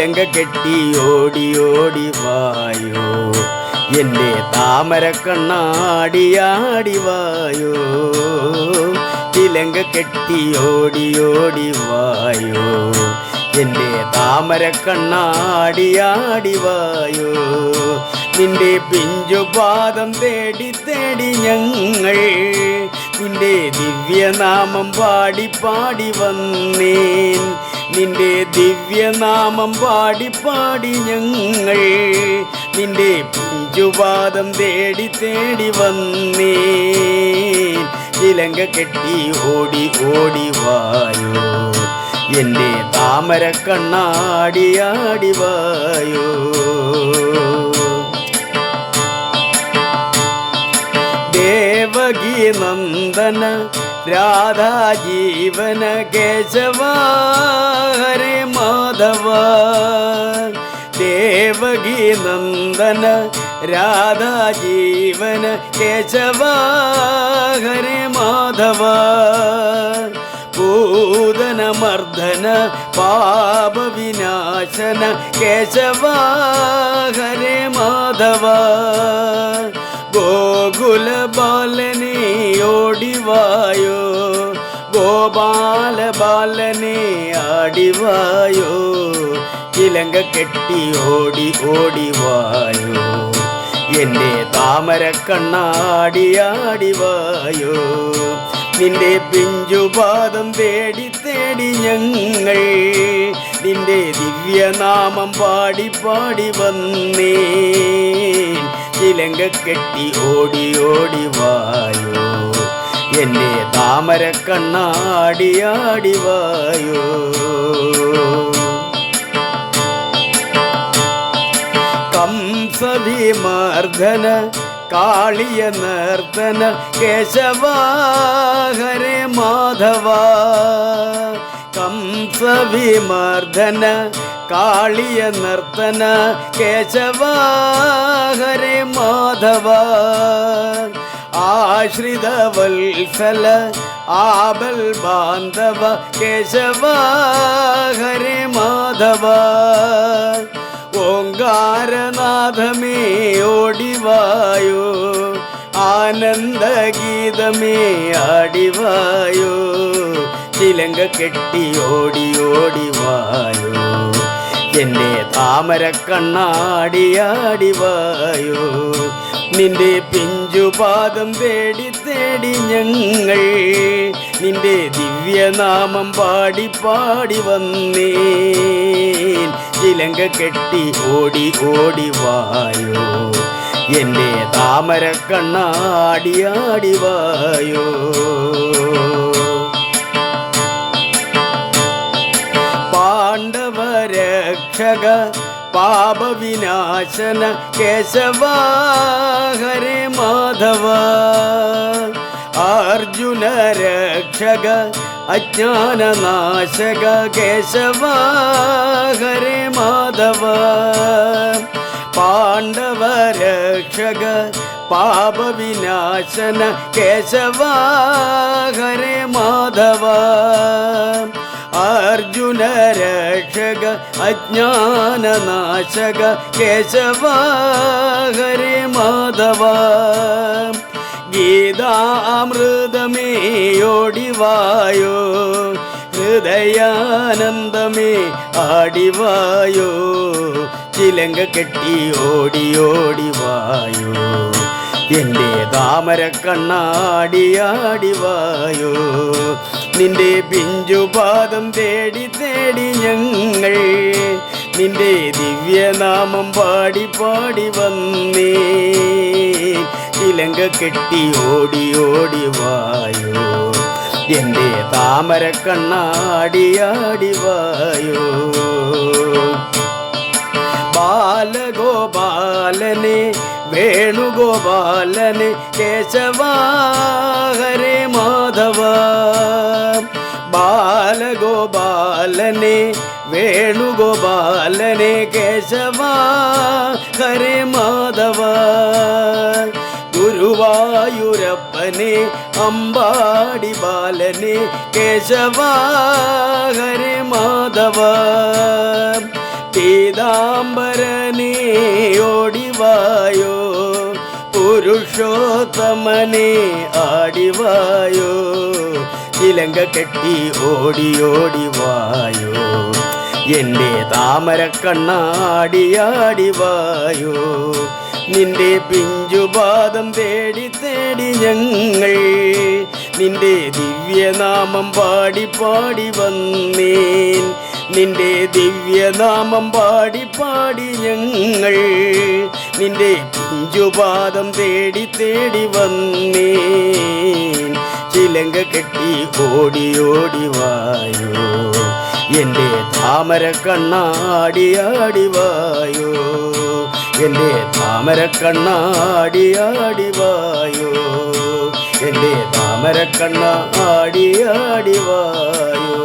ചിലങ്ക കെട്ടി ഓടി ഓടി വായോ. എന്റെ താമര കണ്ണാടിയാടി വായോ. ചിലങ്ക കെട്ടി ഓടി ഓടി വായോ. എന്റെ താമര കണ്ണാടിയാടി വായോ. നിന്റെ പിഞ്ചുപാദം തേടി തേടി ഞങ്ങൾ നിന്റെ ദിവ്യനാമം പാടി പാടി വന്നേൻ. നിന്റെ ദിവ്യനാമം പാടി പാടി ഞങ്ങൾ നിന്റെ പുഞ്ചുപാദം തേടി തേടി വന്നേ ചിലങ്ക കെട്ടി ഓടി ഓടി വായോ. എന്റെ താമര കണ്ണാടിയാടി വായോ. ദേവകി നന്ദന രാധാജീവന കേശവ ഹരേ മാധവ. ദേവകി നന്ദന രാധാജീവന കേശവ ഹരേ മാധവ. പൂതനമർദ്ദന പാപവിനാശന കേശവ ഹരേ മാധവ. ഗോകുല ബാലനെ ഓടിവായോ ഗോപാല ബാലനെ ആടിവായോ ചിലങ്ക കെട്ടി ഓടി ഓടിവായോ എന്റെ താമര കണ്ണാടിയാടിവായോ നിന്റെ പിഞ്ചുപാദം തേടി തേടി ഞങ്ങൾ നിന്റെ ദിവ്യനാമം പാടി പാടി വന്നേ ചിലങ്ക കെട്ടി ഓടി ഓടി വായോ. എന്നെ താമര കണ്ണാടിയാടി വായോ. കംസവിമർദ്ദന കാളിയ നർത്തന കേശവാഹരേ മാധവ. കംസവിമർദ്ദന കാളിയ നർത്തന കേശവ ഹരേ മാധവ ആശ്രിത വത്സല ആബൽ ബാന്ധവ കേശവ ഹരേ മാധവ ഓങ്കാരനാഥമേ ഓടിവായോ. ആനന്ദ ഗീതമേ ആടിവായോ. ചിലങ്ക കെട്ടി ഓടി ഓടിവായോ. എന്നെ താമര കണ്ണാടിയാടിവായോ നിന്റെ പിഞ്ചുപാദം തേടി തേടി ഞങ്ങൾ. നിന്റെ ദിവ്യനാമം പാടി പാടി വന്നേ ചിലങ്ക കെട്ടി ഓടി ഓടി വായോ. എന്റെ താമര കണ്ണാടിയാടി പാപവിനാശന കേശവ ഹരേ മാധവ. അർജുന രക്ഷക അജ്ഞാനനാശക കേശവ ഹരേ മാധവ. പാണ്ഡവ രക്ഷക പാപവിനാശന കേശവ ഹരേ മാധവ. അർജുന രക്ഷക അജ്ഞാനനാശക കേശവ ഹരേ മാധവ ഗീതാമൃതമേയോടിവായോ ഹൃദയാനന്ദമേ ആടിവായോ ചിലങ്ക കെട്ടി ഓടി ഓടിവായോ എന്റെ താമര കണ്ണാടിയാടിവായോ നിന്റെ പിഞ്ചുപാദം തേടി തേടി ഞങ്ങൾ നിന്റെ ദിവ്യനാമം പാടി പാടി വന്നേ. ഇലങ്ക കെട്ടി ഓടി ഓടി വായോ. എന്റെ താമര കണ്ണാടിയാടിവായോ ബാലഗോപാലനെ വേണുഗോപാലനെ കേശവാഹരേ ബാലഗോപാലനെ വേണുഗോപാലനെ കേശവ ഹരേ മാധവ. ഗുരുവായൂരപ്പനെ അമ്പാടി ബാലനെ കേശവ ഹരേ മാധവ. പീതാംബരനെ ഓടിവായോ പുരുഷോത്തമനെ ആടിവായോ ചിലങ്ക കെട്ടി ഓടി ഓടി വായോ. എന്റെ താമര കണ്ണാടിയാടി വായോ. നിന്റെ പിഞ്ചുപാദം തേടി തേടി ഞങ്ങൾ. നിന്റെ ദിവ്യനാമം പാടി പാടി വന്നേൻ. നിന്റെ ദിവ്യനാമം പാടി പാടി ഞങ്ങൾ. നിന്റെ പിഞ്ചുപാദം തേടി തേടി വന്നേൻ. ചിലങ്ക കെട്ടി ഓടി ഓടി വായോ എന്റെ താമര കണ്ണാടിയാടി വായോ എന്റെ താമര കണ്ണാടിയാടി വായോ എന്റെ താമര കണ്ണാടിയാടി വായോ